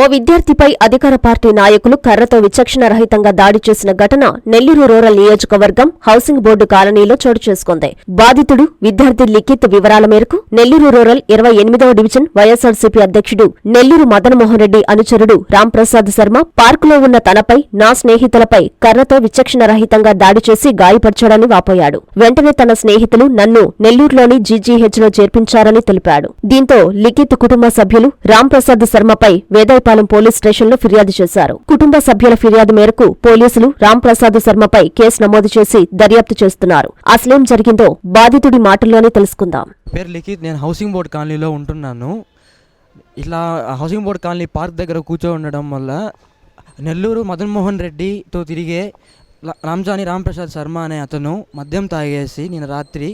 ఓ విద్యార్థిపై అధికార పార్టీ నాయకులు కర్రతో విచక్షణ రహితంగా దాడి చేసిన ఘటన నెల్లూరు రూరల్ నియోజకవర్గం హౌసింగ్ బోర్డు కాలనీలో చోటు చేసుకుంది. బాధితుడు విద్యార్థి లిఖిత్ వివరాల మేరకు నెల్లూరు రూరల్ ఇరవై ఎనిమిదవ డివిజన్ వైఎస్ఆర్సీపీ అధ్యక్షుడు నెల్లూరు మదన్మోహన్ రెడ్డి అనుచరుడు రాంప్రసాద్ శర్మ పార్కులో ఉన్న తనపై నా స్నేహితులపై కర్రతో విచక్షణ రహితంగా దాడి చేసి గాయపరచాడని వాపోయాడు. వెంటనే తన స్నేహితులు నన్ను నెల్లూరులోని జీజీహెచ్లో చేర్పించారని తెలిపాడు. దీంతో లిఖిత్ కుటుంబ సభ్యులు రాంప్రసాద్ శర్మపై వేద వేదాయపాలెం పోలీస్ స్టేషన్లో ఫిర్యాదు చేశారు. కుటుంబ సభ్యుల ఫిర్యాదు మేరకు పోలీసులు రాంప్రసాద్ శర్మపై కేసు నమోదు చేసి దర్యాప్తు చేస్తున్నారు. అసలేం జరిగిందో బాధితుడి మాటల్లోనే తెలుసుకుందాం. పేరు లిఖిత్ నేను హౌసింగ్ బోర్డ్ కాలనీలో ఉంటున్నాను. ఇట్లా హౌసింగ్ బోర్డ్ కాలనీ పార్క్ దగ్గర కూర్చో ఉండడం వల్ల నెల్లూరు మదన్మోహన్ రెడ్డితో తిరిగే రామ్జాని రాంప్రసాద్ శర్మ అనే అతను మద్యం తాగేసి నేను రాత్రి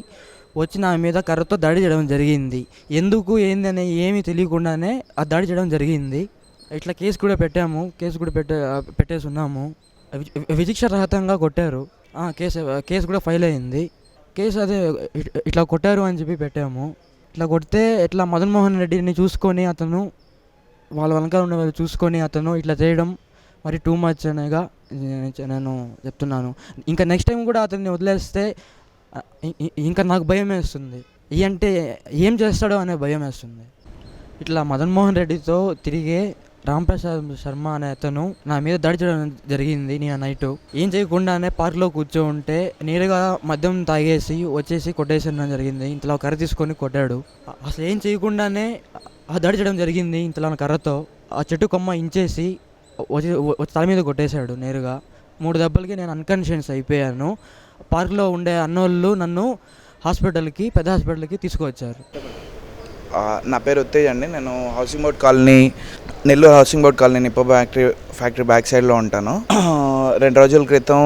వచ్చి నా మీద కర్రతో దాడి చేయడం జరిగింది. ఎందుకు ఏందని ఏమీ తెలియకుండానే ఆ దాడి చేయడం జరిగింది. ఇట్లా కేసు కూడా పెట్టాము కేసు కూడా పెట్టే పెట్టేసి ఉన్నాము. విజిక్ష రహితంగా కొట్టారు. కేసు కేసు కూడా ఫైల్ అయింది. కేసు అదే ఇట్లా కొట్టారు అని చెప్పి పెట్టాము. ఇట్లా కొడితే ఇట్లా మదన్ మోహన్ రెడ్డిని చూసుకొని అతను వాళ్ళ వెనకాల ఉన్న వాళ్ళు చూసుకొని అతను ఇట్లా చేయడం మరి టూ మచ్ అనేగా నేను- చెప్తున్నాను. ఇంకా నెక్స్ట్ టైం కూడా అతన్ని వదిలేస్తే ఇంకా నాకు భయం వేస్తుంది. ఈ అంటే ఏం చేస్తాడో అనే భయం వేస్తుంది. ఇట్లా మదన్ మోహన్ రెడ్డితో తిరిగే రాంప్రసాద్ శర్మ అనే అతను నా మీద దాడి చేయడం జరిగింది నేను నైట్. ఏం చేయకుండానే పార్క్లో కూర్చో ఉంటే నేరుగా మద్యం తాగేసి వచ్చేసి కొట్టేసిన జరిగింది. ఇంతలో కర్ర తీసుకొని కొట్టాడు. అసలు ఏం చేయకుండానే ఆ దాడి చేయడం జరిగింది ఇంతలో కర్రతో. ఆ చెట్టు కొమ్మ ఇంచేసి వచ్చి తల మీద కొట్టేశాడు నేరుగా. మూడు దెబ్బలకి నేను అన్కాన్షియస్ అయిపోయాను. పార్క్లో ఉండే అన్నోళ్ళు నన్ను హాస్పిటల్కి పెద్ద హాస్పిటల్కి తీసుకువచ్చారు. నా పేరు ఉత్తేజ్ అండి. నేను housing board colony Nellore housing board colony నిప్ప factory factory back సైడ్లో ఉంటాను. రెండు రోజుల క్రితం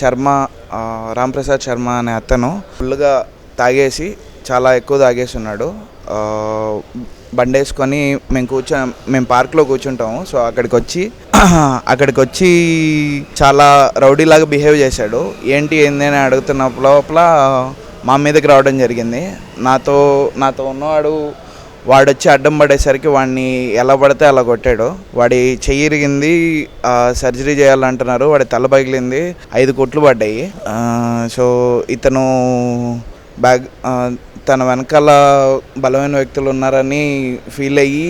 శర్మ రాంప్రసాద్ శర్మ అనే అతను ఫుల్గా తాగేసి చాలా ఎక్కువ తాగేసి ఉన్నాడు బండేసుకొని మేము కూర్చో మేము పార్క్లో కూర్చుంటాము. సో అక్కడికి వచ్చి అక్కడికి వచ్చి చాలా రౌడీలాగా బిహేవ్ చేశాడు. ఏంటి ఏంది అని అడుగుతున్న లోపల మా మీదకి రావడం జరిగింది. నాతో నాతో ఉన్నవాడు వాడు వచ్చి అడ్డం పడేసరికి వాడిని ఎలా పడితే అలా కొట్టాడు. వాడి చెయ్యి ఇరిగింది సర్జరీ చేయాలంటున్నారు. వాడి తల పగిలింది ఐదు కొట్లు పడ్డాయి. సో ఇతను బ్యాగ్ తన వెనకాల బలమైన వ్యక్తులు ఉన్నారని ఫీల్ అయ్యి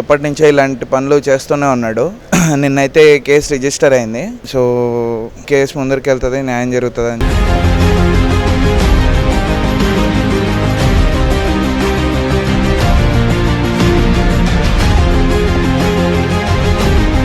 ఎప్పటి నుంచో ఇలాంటి పనులు చేస్తూనే ఉన్నాడు. నిన్నైతే కేసు రిజిస్టర్ అయింది. సో కేసు ముందరికి వెళ్తుంది న్యాయం జరుగుతుంది అని